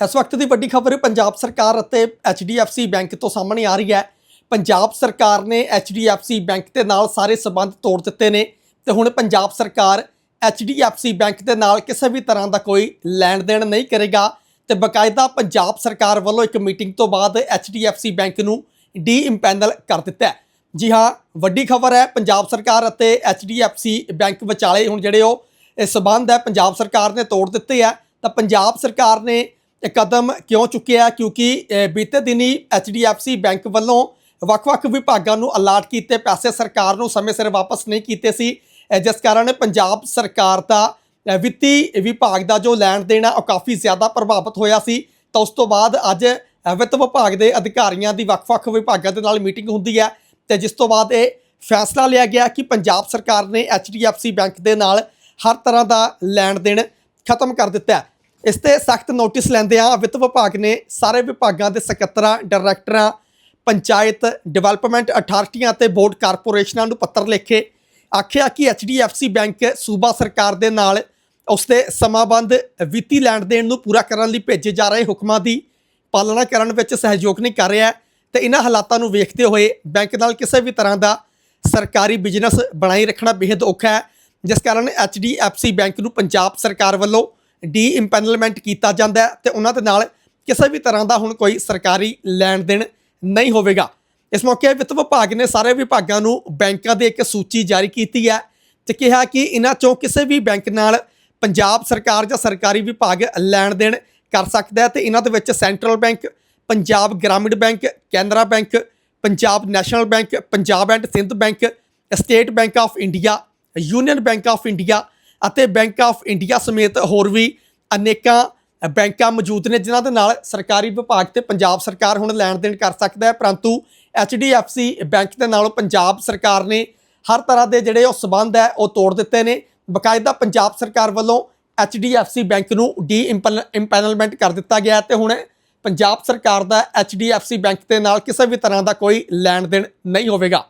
ਇਸ ਵਕਤ ਦੀ ਵੱਡੀ ਖਬਰ ਪੰਜਾਬ ਸਰਕਾਰ ਅਤੇ HDFC ਬੈਂਕ ਤੋਂ ਸਾਹਮਣੇ ਆ ਰਹੀ ਹੈ। ਪੰਜਾਬ ਸਰਕਾਰ ਨੇ HDFC ਬੈਂਕ ਦੇ ਨਾਲ ਸਾਰੇ ਸਬੰਧ ਤੋੜ ਦਿੱਤੇ ਨੇ ਤੇ ਹੁਣ ਪੰਜਾਬ ਸਰਕਾਰ HDFC ਬੈਂਕ ਦੇ ਨਾਲ ਕਿਸੇ ਵੀ ਤਰ੍ਹਾਂ ਦਾ ਕੋਈ ਲੈਣ ਦੇਣ ਨਹੀਂ ਕਰੇਗਾ ਤੇ ਬਕਾਇਦਾ ਪੰਜਾਬ ਸਰਕਾਰ ਵੱਲੋਂ ਇੱਕ ਮੀਟਿੰਗ ਤੋਂ ਬਾਅਦ HDFC ਬੈਂਕ ਨੂੰ ਡੀ ਇੰਪੈਨਲ ਕਰ ਦਿੱਤਾ ਹੈ। ਜੀ ਹਾਂ, ਵੱਡੀ ਖਬਰ ਹੈ, ਪੰਜਾਬ ਸਰਕਾਰ ਅਤੇ HDFC ਬੈਂਕ ਵਿਚਾਲੇ ਹੁਣ ਜਿਹੜੇ ਉਹ ਇਹ ਸਬੰਧ ਹੈ, ਪੰਜਾਬ ਸਰਕਾਰ ਨੇ ਤੋੜ ਦਿੱਤੇ ਆ ਤਾਂ ਪੰਜਾਬ ਸਰਕਾਰ ਨੇ ਇਹ ਕਦਮ ਕਿਉਂ ਚੁੱਕਿਆ? ਕਿਉਂਕਿ ਬੀਤੇ ਦਿਨੀ HDFC ਬੈਂਕ ਵੱਲੋਂ ਵੱਖ-ਵੱਖ ਵਿਭਾਗਾਂ ਨੂੰ ਅਲਾਟ ਕੀਤੇ ਪੈਸੇ ਸਰਕਾਰ ਨੂੰ ਸਮੇਂ ਸਿਰ ਵਾਪਸ ਨਹੀਂ ਕੀਤੇ ਸੀ। ਜਿਸ ਕਾਰਨ ਪੰਜਾਬ ਸਰਕਾਰ ਦਾ ਵਿੱਤੀ ਵਿਭਾਗ ਦਾ ਜੋ ਲੈਣ ਦੇਣ ਆ, ਉਹ ਕਾਫੀ ਜ਼ਿਆਦਾ ਪ੍ਰਭਾਵਿਤ ਹੋਇਆ ਸੀ। ਤਾਂ ਉਸ ਤੋਂ ਬਾਅਦ ਅੱਜ ਵਿੱਤ ਵਿਭਾਗ ਦੇ ਅਧਿਕਾਰੀਆਂ ਦੀ ਵੱਖ-ਵੱਖ ਵਿਭਾਗਾਂ ਦੇ ਨਾਲ ਮੀਟਿੰਗ ਹੁੰਦੀ ਹੈ। ਤੇ ਜਿਸ ਤੋਂ ਬਾਅਦ ਇਹ ਫੈਸਲਾ ਲਿਆ ਗਿਆ ਕਿ ਪੰਜਾਬ ਸਰਕਾਰ ਨੇ HDFC ਬੈਂਕ ਦੇ ਨਾਲ ਹਰ ਤਰ੍ਹਾਂ ਦਾ ਲੈਣ ਦੇਣ ਖਤਮ ਕਰ ਦਿੱਤਾ ਹੈ। ਇਸ ਤੇ ਸਖਤ ਨੋਟਿਸ ਲੈਂਦਿਆਂ ਵਿੱਤ ਵਿਭਾਗ ਨੇ ਸਾਰੇ ਵਿਭਾਗਾਂ ਦੇ ਸਕੱਤਰਾਂ ਡਾਇਰੈਕਟਰਾਂ ਪੰਚਾਇਤ ਡਿਵੈਲਪਮੈਂਟ ਅਥਾਰਟੀਆਂ ਤੇ ਬੋਰਡ ਕਾਰਪੋਰੇਸ਼ਨਾਂ ਨੂੰ ਪੱਤਰ ਲਿਖੇ। ਆਖਿਆ ਕਿ HDFC ਬੈਂਕ ਸੂਬਾ ਸਰਕਾਰ ਦੇ ਨਾਲ ਉਸਦੇ ਸਮਾਬੰਧ ਵਿੱਤੀ ਲੈਣ ਦੇਣ ਨੂੰ ਪੂਰਾ ਕਰਨ ਲਈ ਭੇਜੇ ਜਾ ਰਹੇ ਹੁਕਮਾਂ ਦੀ ਪਾਲਣਾ ਕਰਨ ਵਿੱਚ ਸਹਿਯੋਗ ਨਹੀਂ ਕਰ ਰਿਹਾ ਹੈ ਤੇ ਇਹਨਾਂ ਹਾਲਾਤਾਂ ਨੂੰ ਵੇਖਦੇ ਹੋਏ ਬੈਂਕ ਨਾਲ ਕਿਸੇ ਵੀ ਤਰ੍ਹਾਂ ਦਾ ਸਰਕਾਰੀ ਬਿਜ਼ਨਸ ਬਣਾਈ ਰੱਖਣਾ ਬੇहद ਔਖਾ ਹੈ, ਜਿਸ ਕਾਰਨ HDFC ਬੈਂਕ ਨੂੰ ਪੰਜਾਬ ਸਰਕਾਰ ਵੱਲੋਂ ਡੀ ਇੰਪੈਨਲਮੈਂਟ ਕੀਤਾ ਜਾਂਦਾ ਹੈ ਤੇ ਉਹਨਾਂ ਦੇ ਨਾਲ ਕਿਸੇ ਵੀ ਤਰ੍ਹਾਂ ਦਾ ਹੁਣ ਕੋਈ ਸਰਕਾਰੀ ਲੈਣ ਦੇਣ ਨਹੀਂ ਹੋਵੇਗਾ। ਇਸ ਮੌਕੇ ਵਿੱਤ ਵਿਭਾਗ ਨੇ ਸਾਰੇ ਵਿਭਾਗਾਂ ਨੂੰ ਬੈਂਕਾਂ ਦੀ ਇੱਕ ਸੂਚੀ ਜਾਰੀ ਕੀਤੀ ਹੈ ਤੇ ਕਿਹਾ ਕਿ ਇਹਨਾਂ ਚੋਂ ਕਿਸੇ ਵੀ ਬੈਂਕ ਨਾਲ ਪੰਜਾਬ ਸਰਕਾਰ ਜਾਂ ਸਰਕਾਰੀ ਵਿਭਾਗ ਲੈਣ ਦੇਣ ਕਰ ਸਕਦਾ ਹੈ ਤੇ ਇਹਨਾਂ ਦੇ ਵਿੱਚ central bank, Punjab Gramin bank, Canara bank, Punjab national bank, Punjab and Sind bank, state bank of India, union bank of India ਅਤੇ ਬੈਂਕ ਆਫ ਇੰਡੀਆ ਸਮੇਤ ਹੋਰ ਵੀ ਅਨੇਕਾਂ ਬੈਂਕਾਂ ਮੌਜੂਦ ਨੇ, ਜਿਨ੍ਹਾਂ ਦੇ ਨਾਲ ਸਰਕਾਰੀ ਵਿਭਾਗ ਤੇ ਪੰਜਾਬ ਸਰਕਾਰ ਹੁਣ ਲੈਣ ਦੇਣ ਕਰ ਸਕਦਾ ਹੈ। ਪਰੰਤੂ HDFC ਬੈਂਕ ਦੇ ਨਾਲ ਪੰਜਾਬ ਸਰਕਾਰ ਨੇ ਹਰ ਤਰ੍ਹਾਂ ਦੇ ਜਿਹੜੇ ਉਹ ਸਬੰਧ ਹੈ, ਉਹ ਤੋੜ ਦਿੱਤੇ ਨੇ। ਬਕਾਇਦਾ ਪੰਜਾਬ ਸਰਕਾਰ ਵੱਲੋਂ HDFC ਬੈਂਕ ਨੂੰ ਡੀ ਇੰਪੈਨਲਮੈਂਟ ਕਰ ਦਿੱਤਾ ਗਿਆ ਹੈ ਤੇ ਹੁਣ ਪੰਜਾਬ ਸਰਕਾਰ ਦਾ HDFC ਬੈਂਕ ਦੇ ਨਾਲ ਕਿਸੇ ਵੀ ਤਰ੍ਹਾਂ ਦਾ ਕੋਈ ਲੈਣ ਦੇਣ ਨਹੀਂ ਹੋਵੇਗਾ।